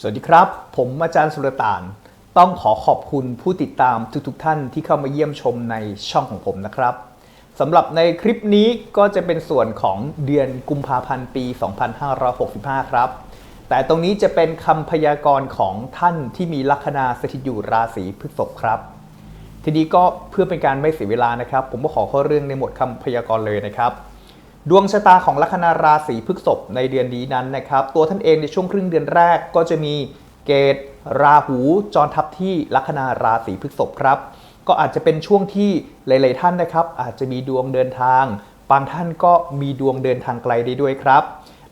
สวัสดีครับ ผมอาจารย์สุรต่าน ต้องขอขอบคุณผู้ติดตามทุกๆทท่านที่เข้ามาเยี่ยมชมในช่องของผมนะครับสำหรับในคลิปนี้ก็จะเป็นส่วนของเดือนกุมภาพันธ์ปี 2565 ครับ แต่ตรงนี้จะเป็นคำพยากรณ์ของท่านที่มีลัคนาสถิตอยู่ราศีพฤษภครับ ทีนี้ก็เพื่อเป็นการไม่เสียเวลานะครับ ผมก็ขอเข้าเรื่องในหมวดคำพยากรณ์เลยนะครับ ดวงชะตาของลัคนาราศีพฤษภในเดือนนี้นั้นนะครับ ตัวท่านเองในช่วงครึ่งเดือนแรกก็จะมีเกตราหูจรทับที่ลัคนาราศีพฤษภครับ ก็อาจจะเป็นช่วงที่หลาย ๆ ท่านนะครับ อาจจะมีดวงเดินทาง บางท่านก็มีดวงเดินทางไกลได้ด้วยครับ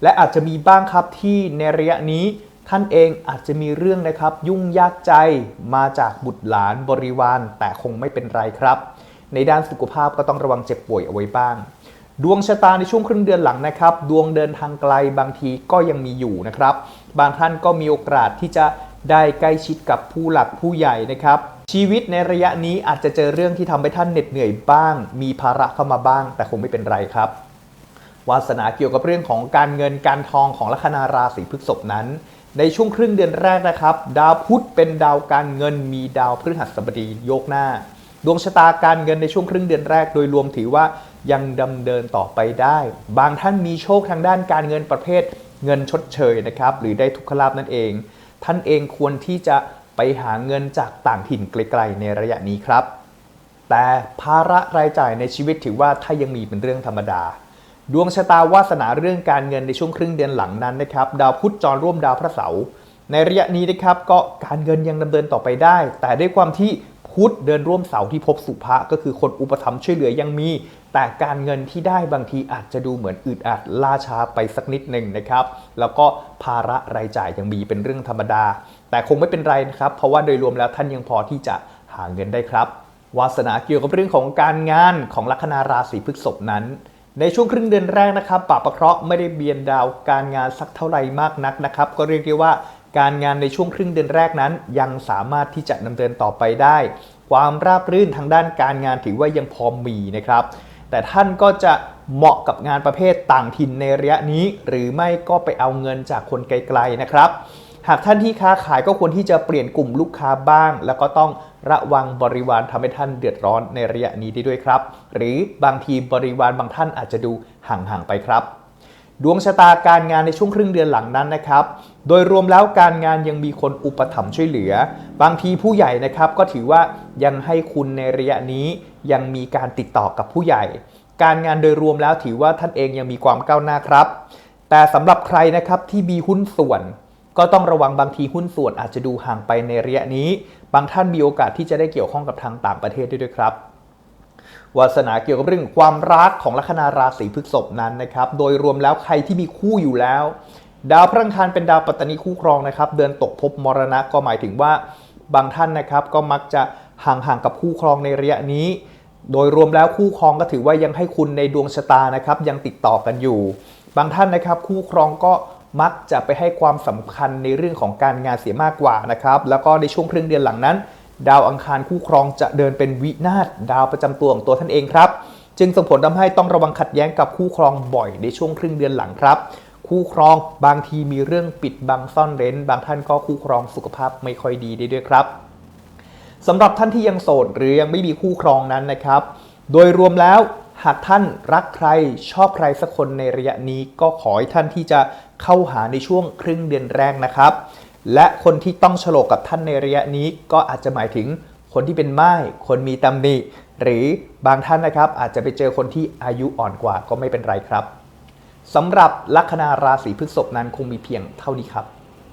และอาจจะมีบ้างครับที่ในระยะนี้ท่านเองอาจจะมีเรื่องนะครับ ยุ่งยากใจมาจากบุตรหลานบริวารแต่คงไม่เป็นไรครับ ในด้านสุขภาพก็ต้องระวังเจ็บป่วยเอาไว้บ้าง ดวงชะตาในช่วงครึ่งเดือนหลังนะครับ ดวงเดินทางไกลบางทีก็ยังมีอยู่นะครับ บางท่านก็มีโอกาสที่จะได้ใกล้ชิดกับผู้หลักผู้ใหญ่นะครับ ชีวิตในระยะนี้อาจจะเจอเรื่องที่ทำให้ท่านเหน็ดเหนื่อยบ้าง มีภาระเข้ามาบ้าง แต่คงไม่เป็นไรครับ วาสนาเกี่ยวกับเรื่องของการเงินการทองของลัคนาราศีพฤษภนั้น ในช่วงครึ่งเดือนแรกนะครับ ดาวพุธเป็นดาวการเงิน มีดาวพฤหัสบดีโยกหน้า ดวงชะตาการเงินในช่วงครึ่งเดือนแรกโดยรวมถือว่า ยังดำเนินต่อไปได้ บางท่านมีโชคทางด้านการเงินประเภทเงินชดเชยนะครับ หรือได้ทุกขลาบนั่นเอง ท่านเองควรที่จะไปหาเงินจากต่างถิ่นไกลๆในระยะนี้ครับ แต่ภาระรายจ่ายในชีวิตถือว่าถ้ายังมีเป็นเรื่องธรรมดา ดวงชะตาวาสนาเรื่องการเงินในช่วงครึ่งเดือนหลังนั้นนะครับ ดาวพุธจรร่วมดาวพระเสาร์ในระยะนี้นะครับก็การเงินยังดำเนินต่อไปได้ แต่ด้วยความที่พุธเดินร่วมเสาที่พบสุภะก็คือคนอุปถัมภ์ช่วยเหลือยังมี แต่การเงินที่ได้บางทีอาจจะดูเหมือนอึดอัดล่าช้าไปสักนิดหนึ่งนะครับ แล้วก็ภาระรายจ่ายยังมีเป็นเรื่องธรรมดา แต่คงไม่เป็นไรนะครับ เพราะว่าโดยรวมแล้วท่านยังพอที่จะหาเงินได้ครับวาสนาเกี่ยวกับเรื่องของการงานของลัคนาราศีพฤษภนั้น ในช่วงครึ่งเดือนแรกนะครับปะประเคราะห์ไม่ได้เบียนดาวการงานสักเท่าไหร่มากนักนะครับ ก็เรียกได้ว่าการงานในช่วงครึ่งเดือนแรกนั้น ยังสามารถที่จะดำเนินต่อไปได้ ความราบรื่นทางด้านการงานถือว่ายังพอมีนะครับ แต่ท่านก็จะเหมาะกับงานประเภทต่างถิ่นในระยะนี้ หรือไม่ก็ไปเอาเงินจากคนไกลๆนะครับ หากท่านที่ค้าขายก็ควรที่จะเปลี่ยนกลุ่มลูกค้าบ้าง แล้วก็ต้องระวังบริวารทำให้ท่านเดือดร้อนในระยะนี้ได้ด้วยครับ หรือบางทีบริวารบางท่านอาจจะดูห่างๆไปครับ ดวงชะตาการงานในช่วงครึ่งเดือนหลังนั้นนะครับ โดยรวมแล้วการงานยังมีคนอุปถัมภ์ช่วยเหลือ บางทีผู้ใหญ่นะครับก็ถือว่ายังให้คุณในระยะนี้ยังมีการติดต่อกับผู้ใหญ่ การงานโดยรวมแล้วถือว่าท่านเองยังมีความก้าวหน้าครับ แต่สำหรับใครนะครับที่มีหุ้นส่วน ก็ต้องระวังบางทีหุ้นส่วนอาจจะดูห่างไปในระยะนี้ บางท่านมีโอกาสที่จะได้เกี่ยวข้องกับทางต่างประเทศด้วยด้วยครับ วาสนาเกี่ยวกับเรื่องความรักของลัคนาราศีพฤษภนั้นนะครับ โดยรวมแล้วใครที่มีคู่อยู่แล้ว ดาวพระอังคารเป็นดาวปัตตานีคู่ครองนะครับ เดินตกภพมรณะก็หมายถึงว่าบางท่านนะครับก็มักจะห่างๆกับคู่ครองในระยะนี้ โดยรวมแล้วคู่ครองก็ถือว่ายังให้คุณในดวงชะตานะครับ ยังติดต่อกันอยู่ บางท่านนะครับ คู่ครองก็มักจะไปให้ความสำคัญในเรื่องของการงานเสียมากกว่านะครับ แล้วก็ในช่วงครึ่งเดือนหลังนั้น ดาวอังคารคู่ครองจะเดินเป็นวินาศดาวประจำตัวของตัวท่านเองครับ จึงส่งผลทำให้ต้องระวังขัดแย้งกับคู่ครองบ่อยในช่วงครึ่งเดือนหลังครับ คู่ครองบางทีมีเรื่องปิดบังซ่อนเร้น บางท่านก็คู่ครองสุขภาพไม่ค่อยดีได้ด้วยครับสำหรับท่านที่ยังโสดหรือยังไม่มีคู่ครองนั้นนะครับ โดยรวมแล้วหากท่านรักใครชอบใครสักคนในระยะนี้ก็ขอให้ท่านที่จะเข้าหาในช่วงครึ่งเดือนแรกนะครับ และคนที่ต้องฉลกกับท่านในระยะนี้ก็อาจจะหมายถึงคนที่เป็นไม้คนมีตำหนิหรือบางท่านนะครับอาจจะไปเจอคนที่อายุอ่อนกว่าก็ไม่เป็นไรครับสำหรับลัคนาราศีพฤษภนั้นคงมีเพียงเท่านี้ครับ